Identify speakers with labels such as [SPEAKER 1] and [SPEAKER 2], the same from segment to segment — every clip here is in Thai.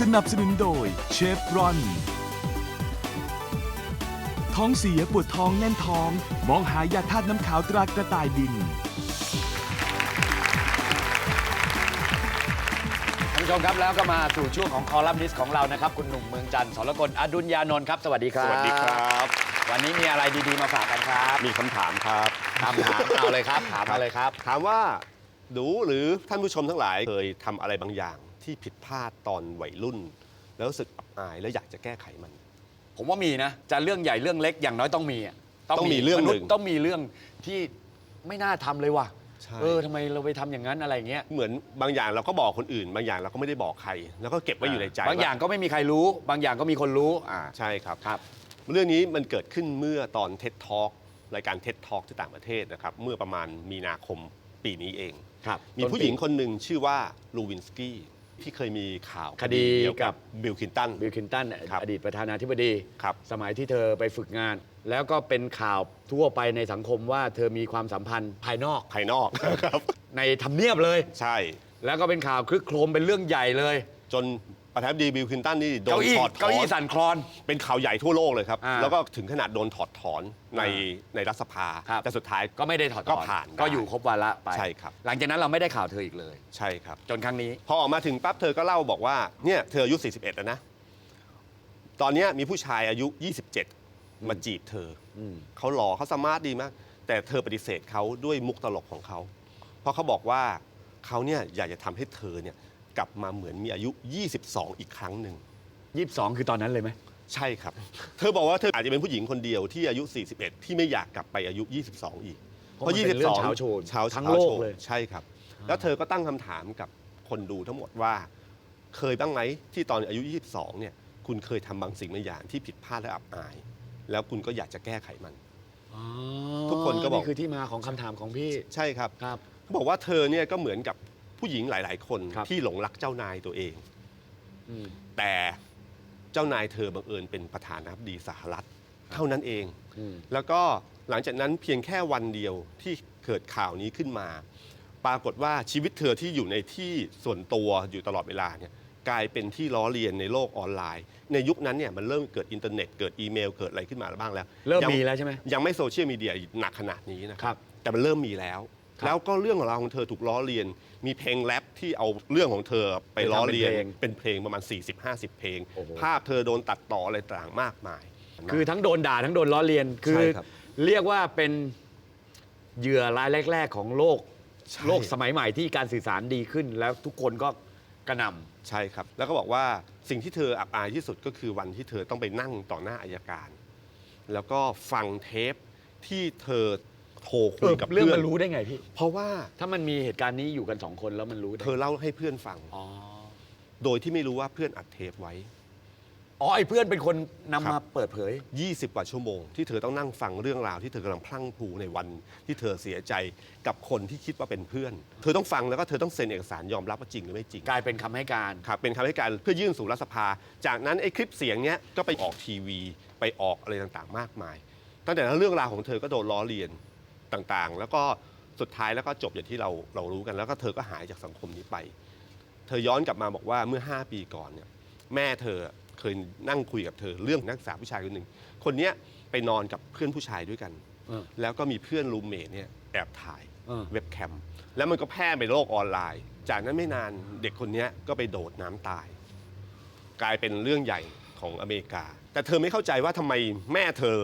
[SPEAKER 1] สนับสนุนโดยเชฟรอน ท้องเสียปวดท้องแน่นท้อง มองหายาธาตุน้ำขาวตรากระต่ายบิน
[SPEAKER 2] ท่านผู้ชมครับแล้วก็มาสู่ช่วงของคอลัมนิสต์ของเรานะครับ คุณหนุ่มเมืองจันทร์สรกลอดุลยานนท์ครับ สวัสดีครับ
[SPEAKER 3] สวัสดีครับ
[SPEAKER 2] วันนี้มีอะไรดี ๆ มาฝากกันครับ
[SPEAKER 3] มีคำถามครับ
[SPEAKER 2] คำถามเอาเลยครับ ถามมาเลยครับ
[SPEAKER 3] ถามว่า หนูหรือท่านผู้ชมทั้งหลายเคยทำอะไรบางอย่าง ที่ผิดพลาดตอนวัยรุ่น แล้วรู้สึกอับอายแล้วอยากจะแก้ไขมัน
[SPEAKER 2] ผมว่ามีนะ จะเรื่องใหญ่เรื่องเล็กอย่างน้อยต้องมีอะ
[SPEAKER 3] ต้องมีเรื่องหนึ่ง
[SPEAKER 2] มษย์ต้องมีเรื่องที่ไม่น่าทำเลยว่ะ
[SPEAKER 3] ใช่
[SPEAKER 2] เออทำไมเราไปทำอย่างนั้นอะไรเงี้ย
[SPEAKER 3] เหมือนบางอย่างเราก็บอกคนอื่น บางอย่างเราก็ไม่ได้บอกใคร แล้วก็เก็บไว้อยู่ในใจ
[SPEAKER 2] บางอย่างก็ไม่มีใครรู้ บางอย่างก็มีคนรู้อ่า
[SPEAKER 3] ใช่ครับ
[SPEAKER 2] ครับ
[SPEAKER 3] เรื่องนี้มันเกิดขึ้นเมื่อตอนเท็ดทอ k รายการเท็ดทอ k ที่ต่างประเทศนะครับ เมื่อประมาณมีนาคมปีนี้เอง
[SPEAKER 2] ครับ
[SPEAKER 3] มีผู้หญิงคนหนึ่งชื่อว่าลูวินสกี้ ที่เคยมีข่าว
[SPEAKER 2] คดี
[SPEAKER 3] เกี่ยว
[SPEAKER 2] กั
[SPEAKER 3] กับบบิลคินตัน
[SPEAKER 2] บิลคินตัน
[SPEAKER 3] ครับ
[SPEAKER 2] อดีตประธานาธิบดี
[SPEAKER 3] ครับ
[SPEAKER 2] สมัยที่เธอไปฝึกงาน แล้วก็เป็นข่าวทั่วไปในสังคมว่าเธอมีความสัมพันธ์ภายนอก
[SPEAKER 3] ภายนอกครับ
[SPEAKER 2] ในทำเนียบเลย
[SPEAKER 3] ใช่
[SPEAKER 2] แล้วก็เป็นข่าวคลึกโครมเป็นเรื่องใหญ่เลย
[SPEAKER 3] จน ประธานาธิบดีบิลคลินตันนี่โด
[SPEAKER 2] เก้านอี้
[SPEAKER 3] ถอดถ
[SPEAKER 2] เก้า
[SPEAKER 3] อน
[SPEAKER 2] อี้สั่นคลอน
[SPEAKER 3] เป็นข่าวใหญ่ทั่วโลกเลยครับ
[SPEAKER 2] อ่า
[SPEAKER 3] แล้วก็ถึงขนาดโดนถอดถอนใน
[SPEAKER 2] อ่
[SPEAKER 3] ในรัฐสภา
[SPEAKER 2] ครับ
[SPEAKER 3] แต่สุดท้าย
[SPEAKER 2] ก็ไม่ได้ถอดถอน
[SPEAKER 3] ก็ผ่าน
[SPEAKER 2] ก็
[SPEAKER 3] ได้
[SPEAKER 2] อยู่ครบวาระไป
[SPEAKER 3] ใช่ครับ
[SPEAKER 2] หลังจากนั้นเราไม่ได้ข่าวเธออีกเลย
[SPEAKER 3] ใช่ครับ
[SPEAKER 2] จนครั้งนี้
[SPEAKER 3] พอออกมาถึงปั๊บเธอก็เล่าบอกว่าเนี่ยเธออายุ 41 แล้วนะ ตอนเนี้ยมีผู้ชายอายุ 27 มาจีบเธออ
[SPEAKER 2] ม
[SPEAKER 3] เขาหล่อเขาสมาร์ทดีมาก แต่เธอปฏิเสธเขาด้วยมุกตลกของเขา เพราะเขาบอกว่าเขาเนี่ยอยากจะทำให้เธอเนี่ย กลับมาเหมือนมีอายุ 22 อีกครั้งหนึ่ง
[SPEAKER 2] ยี่สิบสองคือตอนนั้นเลยไหม
[SPEAKER 3] ใช่ครับ เธอบอกว่าเธออาจจะเป็นผู้หญิงคนเดียวที่อายุ 41 ที่ไม่อยากกลับไปอายุ 22 อีก
[SPEAKER 2] เพราะมันเป็นเรื่องเช้าโชว์
[SPEAKER 3] เช้า
[SPEAKER 2] ทั้ง
[SPEAKER 3] ช้า
[SPEAKER 2] โลก
[SPEAKER 3] โชว์
[SPEAKER 2] เลย
[SPEAKER 3] ใช่ครับ แล้วเธอก็ตั้งคำถามกับคนดูทั้งหมดว่า เคยบ้างไหมที่ตอนอายุ 22 เนี่ย คุณเคยทำบางสิ่งบางอย่างที่ผิดพลาดและอับอาย แล้วคุณก็อยากจะแก้ไขมัน ทุกคนก็บอก
[SPEAKER 2] นี่คือที่มาของคำถามของพี่
[SPEAKER 3] ใช่ครับ
[SPEAKER 2] ครับ
[SPEAKER 3] เขาบอกว่าเธอเนี่ยก็เหมือนกับ ผู้หญิงหลาย ๆ คน
[SPEAKER 2] ครับ
[SPEAKER 3] ที่หลงรักเจ้านายตัวเอง
[SPEAKER 2] อืม
[SPEAKER 3] แต่เจ้านายเธอบังเอิญเป็นประธานาธิบดีสหรัฐ เท่านั้นเอง
[SPEAKER 2] อืม
[SPEAKER 3] แล้วก็หลังจากนั้นเพียงแค่วันเดียวที่เกิดข่าวนี้ขึ้นมา ปรากฏว่าชีวิตเธอที่อยู่ในที่ส่วนตัวอยู่ตลอดเวลาเนี่ยกลายเป็นที่ล้อเลียนในโลกออนไลน์ ในยุคนั้นเนี่ยมันเริ่มเกิดอินเทอร์เน็ตเกิดอีเมลเกิดอะไรขึ้นมาบ้างแล้ว
[SPEAKER 2] เริ่ม
[SPEAKER 3] ยัง
[SPEAKER 2] มีแล้วใช่ไหม
[SPEAKER 3] ยังไม่โซเชียลมีเดียหนักขนาดนี้นะค
[SPEAKER 2] ครั
[SPEAKER 3] รับ แต่มันเริ่มมีแล้ว
[SPEAKER 2] ครับ
[SPEAKER 3] แล้วก็เรื่องของเราวของเธอถูกล้อเลียน มีเพลงแรปที่เอาเรื่องของเธอไปล้อเลียน เป็นเพลงประมาณ 40-50 เพลง
[SPEAKER 2] โอ้โห
[SPEAKER 3] ภาพเธอโดนตัดต่ออะไรต่างๆมากมาย
[SPEAKER 2] คือทั้งโดนด่าทั้งโดนล้อเลียน คือ
[SPEAKER 3] ใช่ครับ
[SPEAKER 2] เรียกว่าเป็นเหยื่อรายแรก ๆ ของโลก
[SPEAKER 3] ใช่
[SPEAKER 2] โลกสมัยใหม่ที่การสื่อสารดีขึ้น แล้วทุกคนก็กระหน
[SPEAKER 3] ใช่ครับ แล้วก็บอกว่าสิ่งที่เธออับอายที่สุดก็คือวันที่เธอต้องไปนั่งต่อหน้าอายการ แล้วก็ฟังเทปที่เธอ โทรำคุยกับ
[SPEAKER 2] เรื่อง
[SPEAKER 3] เพื่อ
[SPEAKER 2] มันนรู้ได้ไงพี่
[SPEAKER 3] เพราะว่า
[SPEAKER 2] ถ้ามันมีเหตุการณ์นี้อยู่กันสองคนแล้วมันรู้ได้
[SPEAKER 3] เธอเล่าให้เพื่อนฟัง
[SPEAKER 2] อ๋อ
[SPEAKER 3] โดยที่ไม่รู้ว่าเพื่อนอัดเทปไว้
[SPEAKER 2] อ๋อไอ้เพื่อนเป็นคนนำ
[SPEAKER 3] ครั
[SPEAKER 2] มา
[SPEAKER 3] บ
[SPEAKER 2] เปิดเผย
[SPEAKER 3] 20 กว่าชั่วโมง ที่เธอต้องนั่งฟังเรื่องราวที่เธอกำลังพลั้งพลูในวัน ที่เธอเสียใจกับคนที่คิดว่าเป็นเพื่อน เธอต้องฟังแล้วก็เธอต้องเซ็นเอกสารยอมรับว่าจริงหรือไม่จริง
[SPEAKER 2] กลายเป็นคำให้การ
[SPEAKER 3] ครับเป็นคำให้การเพื่อยื่นสู่รัฐสภา จากนั้นไอ้คลิปเสียงเนี้ยก็ไปออกทีวี ไปออกอะไรต่างๆ มากมาย ตั้งแต่นั้นเรื่องราวของเธอก็โดนล้อเลียน ต่างๆ แล้วก็สุดท้ายแล้วก็จบอย่างที่เราเรารู้กันแล้วก็เธอก็หายจากสังคมนี้ไป เธอย้อนกลับมาบอกว่าเมื่อ 5 ปีก่อนเนี่ยแม่เธอเคยนั่งคุยกับเธอเรื่องนักศึกษาผู้ชายคนหนึ่งคนเนี้ยไปนอนกับเพื่อนผู้ชายด้วยกัน
[SPEAKER 2] เออ
[SPEAKER 3] แล้วก็มีเพื่อนรูมเมทเนี่ยแอบถ่าย
[SPEAKER 2] เออ
[SPEAKER 3] เว็บแคม แล้วมันก็แพร่ไปโลกออนไลน์ จากนั้นไม่นานเด็กคนเนี้ยก็ไปโดดน้ำตาย กลายเป็นเรื่องใหญ่ของอเมริกา แต่เธอไม่เข้าใจว่าทำไมแม่เธอ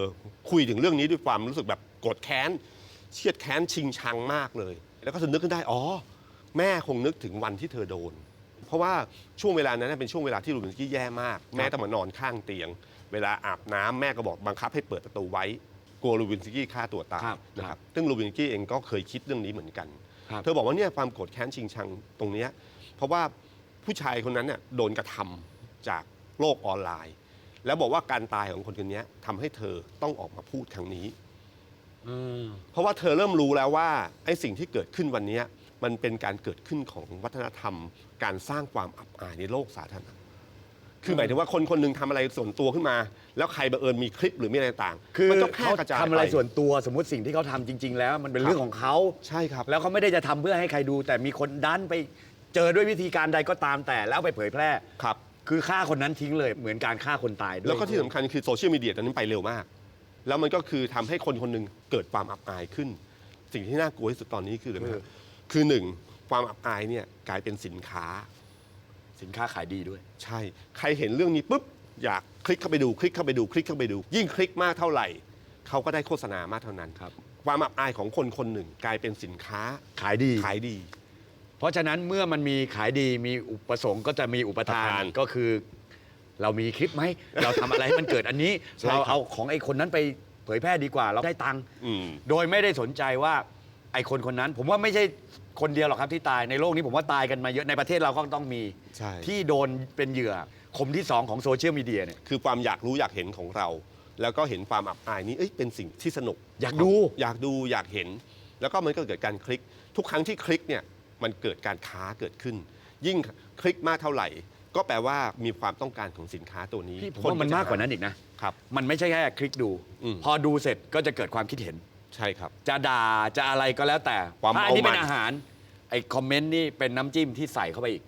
[SPEAKER 3] คุยถึงเรื่องนี้ด้วยความรู้สึกแบบโกรธแค้น เชียดแค้นชิงชังมากเลย แล้วก็เธอนึกขึ้นได้ อ๋อ แม่คงนึกถึงวันที่เธอโดน เพราะว่าช่วงเวลานั้นนะเป็นช่วงเวลาที่ลูบินสกี้แย่มาก แม่ต้องมานอนข้างเตียง เวลาอาบน้ำแม่ก็บอกบังคับให้เปิดประตูไว้ กลัวลูบินสกี้ฆ่าตัวตาย
[SPEAKER 2] ครับ
[SPEAKER 3] นะครับ ซึ่งลูบินสกี้เองก็เคยคิดเรื่องนี้เหมือนกัน
[SPEAKER 2] ครับ
[SPEAKER 3] เธอบอกว่าเนี่ยความโกรธแค้นชิงชังตรงเนี้ยเพราะว่าผู้ชายคนนั้นเนี่ยโดนกระทำจากโลกออนไลน์ แล้วบอกว่าการตายของคนคนนี้ทำให้เธอต้องออกมาพูดครั้งนี้
[SPEAKER 2] อืม
[SPEAKER 3] เพราะว่าเธอเริ่มรู้แล้วว่าไอ้สิ่งที่เกิดขึ้นวันเนี้ยมันเป็นการเกิดขึ้นของวัฒนธรรม การสร้างความอับอายในโลกสาธารณะคือหมายถึงว่าคนคนหนึงทำอะไรส่วนตัวขึ้นมา แล้วใครบังเอิญมีคลิปหรือมีอะไรต่าง
[SPEAKER 2] คือ
[SPEAKER 3] มันก็แพร่
[SPEAKER 2] เขา
[SPEAKER 3] กระจาย
[SPEAKER 2] ทำอะไร
[SPEAKER 3] ป
[SPEAKER 2] ส่วนตัวสมมติสิ่งที่เขาทำจริง ๆ แล้ว มันเป็น
[SPEAKER 3] ครับ
[SPEAKER 2] เรื่องของเขา
[SPEAKER 3] ใช่ครับ
[SPEAKER 2] แล้วเขาไม่ได้จะทำเพื่อให้ใครดู แต่มีคนดันไปเจอด้วยวิธีการใดก็ตามแต่แล้วไปเผยแพร่
[SPEAKER 3] ครับ
[SPEAKER 2] คือฆ่าคนนั้นทิ้งเลยเหมือนการฆ่าคนตายด้วย
[SPEAKER 3] แล้วก็ที่สำคัญคือโซเชียลมีเดียตอนนี้ไปเร็วมาก แล้วมันก็คือทำให้คนคนหนึ่งเกิดความอับอายขึ้น สิ่งที่น่ากลัวที่สุดตอนนี้คืออะไรไหมครับคือหนึ่งความอับอายเนี่ยกลายเป็นสินค้า
[SPEAKER 2] สินค้าขายดีด้วย
[SPEAKER 3] ใช่ ใครเห็นเรื่องนี้ปุ๊บอยากคลิกเข้าไปดูคลิกเข้าไปดูคลิกเข้าไปดู ยิ่งคลิกมากเท่าไหร่เขาก็ได้โฆษณามากเท่านั้น
[SPEAKER 2] ครับ
[SPEAKER 3] ความอับอายของคนคนหนึ่งกลายเป็นสินค้า
[SPEAKER 2] ขายดี
[SPEAKER 3] ขายดี
[SPEAKER 2] เพราะฉะนั้นเมื่อมันมีขายดีมีอุปสงค์ก็จะมีอุปทา
[SPEAKER 3] อุปทานน
[SPEAKER 2] ก็คือ เรามีคลิปไหม เราทำอะไรให้มันเกิดอันนี้
[SPEAKER 3] ใช่
[SPEAKER 2] เรา
[SPEAKER 3] ครับ
[SPEAKER 2] เอาของไอ้คนนั้นไปเผยแพร่ดีกว่า เราได้ตังค์
[SPEAKER 3] อืม
[SPEAKER 2] โดยไม่ได้สนใจว่าไอ้คนคนนั้น ผมว่าไม่ใช่คนเดียวหรอกครับที่ตายในโลกนี้ผมว่าตายกันมาเยอะในประเทศเราก็ต้องมี
[SPEAKER 3] ใช่
[SPEAKER 2] ที่โดนเป็นเหยื่อคมที่สองของโซเชียลมีเดียเนี่ย
[SPEAKER 3] คือความอยากรู้อยากเห็นของเรา แล้วก็เห็นความอับอายนี้เอ้ยเป็นสิ่งที่สนุก
[SPEAKER 2] อยากดู
[SPEAKER 3] อยากดูอยากเห็น แล้วก็มันก็เกิดการคลิก ทุกครั้งที่คลิกเนี่ยมันเกิดการค้าเกิดขึ้น ยิ่งคลิกมากเท่าไหร่ ก็แปลว่ามีความต้องการของสินค้าตัวนี้
[SPEAKER 2] พี่ผมว่ามันมากกว่านั้นอีกนะ
[SPEAKER 3] ครับ
[SPEAKER 2] มันไม่ใช่แค่คลิกดู
[SPEAKER 3] อืม
[SPEAKER 2] พอดูเสร็จก็จะเกิดความคิดเห็น
[SPEAKER 3] ใช่ครับ
[SPEAKER 2] จะด่าจะอะไรก็แล้วแต่
[SPEAKER 3] ความ
[SPEAKER 2] ถ้าอันนี้
[SPEAKER 3] เมามัน
[SPEAKER 2] เป็นอาหารไอ้คอมเมนต์นี่เป็นน้ำจิ้มที่ใส่เข้าไปอีก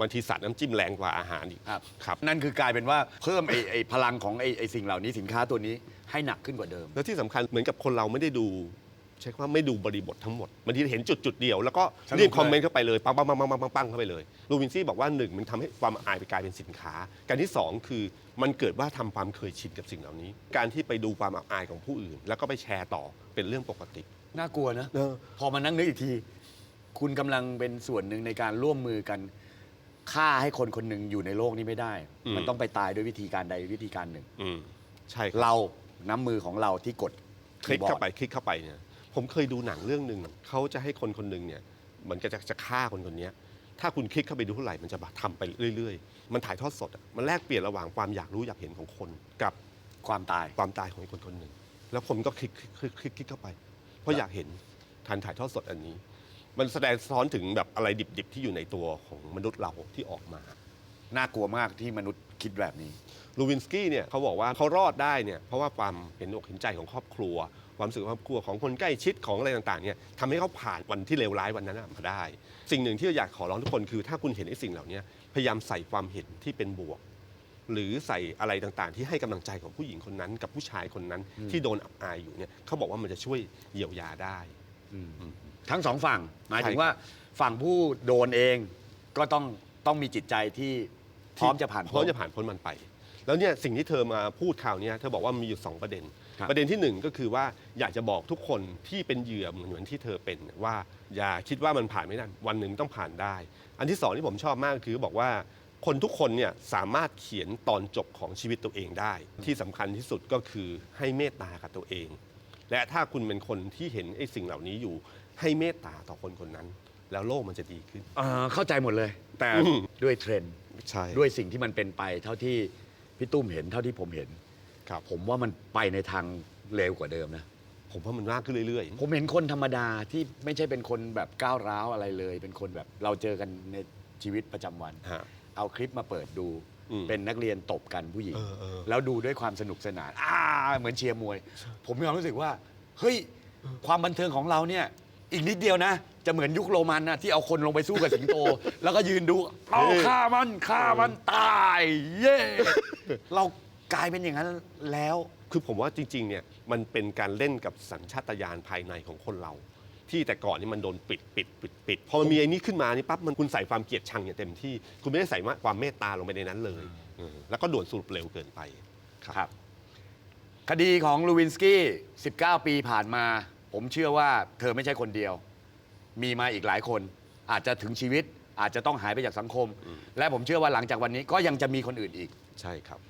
[SPEAKER 3] บางทีสัตว์น้ำจิ้มแรงกว่าอาหารอีก
[SPEAKER 2] ครับ
[SPEAKER 3] ครับ
[SPEAKER 2] นั่นคือกลายเป็นว่าเพิ่มไอ้ไอ้พลังของไอ้ไอ้สิ่งเหล่านี้สินค้าตัวนี้ให้หนักขึ้นกว่าเดิม
[SPEAKER 3] แล้วที่สำคัญเหมือนกับคนเราไม่ได้ดู ใช้คำว่าไม่ดูบริบททั้งหมดบางทีเห็นจุดจุดๆเดียวแล้วก็
[SPEAKER 2] สรุป
[SPEAKER 3] เรียกคอมเมนต์เข้าไปเลยปังปังปังปังปังปังปังเข้าไปเลยลูวินซี่บอกว่าหนึ่งมันทำให้ความอายไปกลายเป็นสินค้า การที่สองคือมันเกิดว่าทำความเคยชินกับสิ่งเหล่านี้ การที่ไปดูความอับอายของผู้อื่น แล้วก็ไปแชร์ต่อเป็นเรื่องปกติ
[SPEAKER 2] น่ากลัวนะ
[SPEAKER 3] เออ
[SPEAKER 2] พอมานั่งนึกอีกที คุณกำลังเป็นส่วนหนึ่งในการร่วมมือกันฆ่าให้คนคนหนึ่งอยู่ในโลกนี้ไม่ได้
[SPEAKER 3] อืม
[SPEAKER 2] มันต้องไปตายด้วยวิธีการใดวิธีการหนึ่ง
[SPEAKER 3] อืมใช่ครับ
[SPEAKER 2] เราน้ำมือของเราที่กด
[SPEAKER 3] คลิก
[SPEAKER 2] ย์บอร์ด
[SPEAKER 3] เข้าไปคลิกเข้าไปเนี่ย ผมเคยดูหนังเรื่องหนึ่งเขาจะให้คนคนหนึ่งเนี่ยเหมือนกับจะจะฆ่าคนคนเนี้ยถ้าคุณคลิกเข้าไปดูเท่าไหร่มันจะแบบทำไปเรื่อย ๆ มันถ่ายทอดสดอะมันแลกเปลี่ยนระหว่างความอยากรู้อยากเห็นของคนกับ
[SPEAKER 2] ความตาย
[SPEAKER 3] ความตายของอีกคนคนหนึ่งแล้วผมก็คลิกคลิกคลิกคลิกคลิกเข้าไป เพราะอยากเห็นทันถ่ายทอดสดอันนี้ มันแสดงสะท้อนถึงแบบอะไรดิบๆที่อยู่ในตัวของมนุษย์เราที่ออกมา
[SPEAKER 2] น่ากลัวมากที่มนุษย์คิดแบบนี้
[SPEAKER 3] ลูวินสกี้เนี่ยเขาบอกว่าเขารอดได้เนี่ยเพราะว่าความเห็นอกเห็นใจของครอบครัว ความรู้สึกของครอบครัวของคนใกล้ชิดของอะไรต่างๆเนี่ยทำให้เขาผ่านวันที่เลวร้ายวันนั้นนะมาได้ สิ่งหนึ่งที่อยากขอร้องทุกคนคือ ถ้าคุณเห็นไอ้สิ่งเหล่านี้พยายามใส่ความเห็นที่เป็นบวก หรือใส่อะไรต่างๆ ที่ให้กำลังใจของผู้หญิงคนนั้น กับผู้ชายคนนั้นที่โดนอับอายอยู่เนี่ยเขาบอกว่ามันจะช่วยเยียวยาได้
[SPEAKER 2] ทั้งสองฝั่งหมายถึง
[SPEAKER 3] ใช่ครับ
[SPEAKER 2] ว่าฝั่งผู้โดนเองก็ต้องต้องมีจิตใจที่พร้อมจะผ่าน
[SPEAKER 3] พร้อมจะผ่านพ้นมันไป แล้วเนี่ยสิ่งที่เธอมาพูดข่าวเนี้ยเธอบอกว่ามีอยู่ 2 ประเด็น
[SPEAKER 2] ครับ
[SPEAKER 3] ประเด็นที่หนึ่งก็คือว่าอยากจะบอกทุกคนที่เป็นเหยื่อเหมือนเหมือนที่เธอเป็นว่าอย่าคิดว่ามันผ่านไม่ได้วันหนึ่งต้องผ่านได้ อันที่สองที่ผมชอบมากคือบอกว่า คนทุกคนเนี่ยสามารถเขียนตอนจบของชีวิตตัวเองได้ ที่สำคัญที่สุดก็คือให้เมตตากับตัวเอง และถ้าคุณเป็นคนที่เห็นไอ้สิ่งเหล่านี้อยู่ให้เมตตาต่อคนคนนั้น แล้วโลกมันจะดีขึ้น
[SPEAKER 2] เอ่อเข้าใจหมดเลย แต่
[SPEAKER 3] อืม
[SPEAKER 2] ด้วยเทรนด์
[SPEAKER 3] ใช่
[SPEAKER 2] ด้วยสิ่งที่มันเป็นไปเท่าที่ พี่ตุ้มเห็นเท่าที่ผมเห็น
[SPEAKER 3] ครับ
[SPEAKER 2] ผมว่ามันไปในทางเร็วกว่าเดิมนะ
[SPEAKER 3] ผมว่ามันมากขึ้นเรื่อยๆ
[SPEAKER 2] ผมเห็นคนธรรมดาที่ไม่ใช่เป็นคนแบบก้าวร้าวอะไรเลย เป็นคนแบบเราเจอกันในชีวิตประจำวัน
[SPEAKER 3] ฮะ
[SPEAKER 2] เอาคลิปมาเปิดดู
[SPEAKER 3] อืม
[SPEAKER 2] เป็นนักเรียนตบกันผู้หญิง
[SPEAKER 3] เออเออ
[SPEAKER 2] แล้วดูด้วยความสนุกสนานอ่าเหมือนเชียร์มวย ผมมีความรู้สึกว่า เฮ้ย ความบันเทิงของเราเนี่ย อีกนิดเดียวนะ จะเหมือนยุคโรมันนะที่เอาคนลงไปสู้กับสิงโต แล้วก็ยืนดู เอาฆ่ามันฆ่ามันตาย เย่เรากลายเป็นอย่างนั้นแล้ว
[SPEAKER 3] คือผมว่าจริงๆเนี่ยมันเป็นการเล่นกับสัญชาตญาณภายในของคนเรา ที่แต่ก่อนนี่มันโดนปิดปิดปิดปิดพอมันมีไอ้นี้ขึ้นมานี่ปั๊บมันคุณใส่ความเกลียดชังอย่างเต็มที่ คุณไม่ได้ใส่ความเมตตาลงไปในนั้นเลยเออแล้วก็ด่วนสรุปเร็วเกินไป
[SPEAKER 2] ครับ คดีของลูวินสกี้ 19 ปีผ่านมา ผมเชื่อว่าเธอไม่ใช่คนเดียว มีมาอีกหลายคน อาจจะถึงชีวิต อาจจะต้องหายไปจากสังคม และผมเชื่อว่าหลังจากวันนี้ก็ยังจะมีคนอื่นอีก
[SPEAKER 3] ใช่ครับ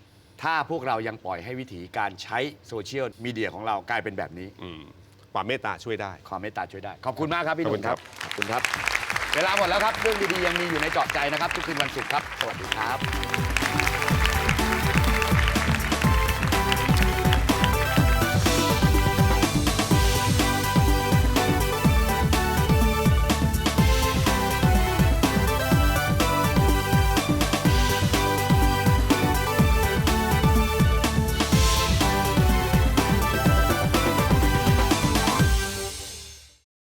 [SPEAKER 2] ถ้าพวกเรายังปล่อยให้วิธีการใช้โซเชียลมีเดียของเรากลายเป็นแบบนี้
[SPEAKER 3] อืมความเมตตาช่วยได้
[SPEAKER 2] ความเมตตาช่วยได้ ขอบคุณมากครับพี่ห
[SPEAKER 3] ขอบ
[SPEAKER 2] นุ่
[SPEAKER 3] คุ
[SPEAKER 2] ม
[SPEAKER 3] ณ
[SPEAKER 2] ค
[SPEAKER 3] ครั
[SPEAKER 2] รับบขอบคุณครับ เวลาหมดแล้วครับ เรื่องดีๆยังมีอยู่ในเจาะใจนะครับ ทุกคืนวันศุกร์ครับ สวัสดีครับ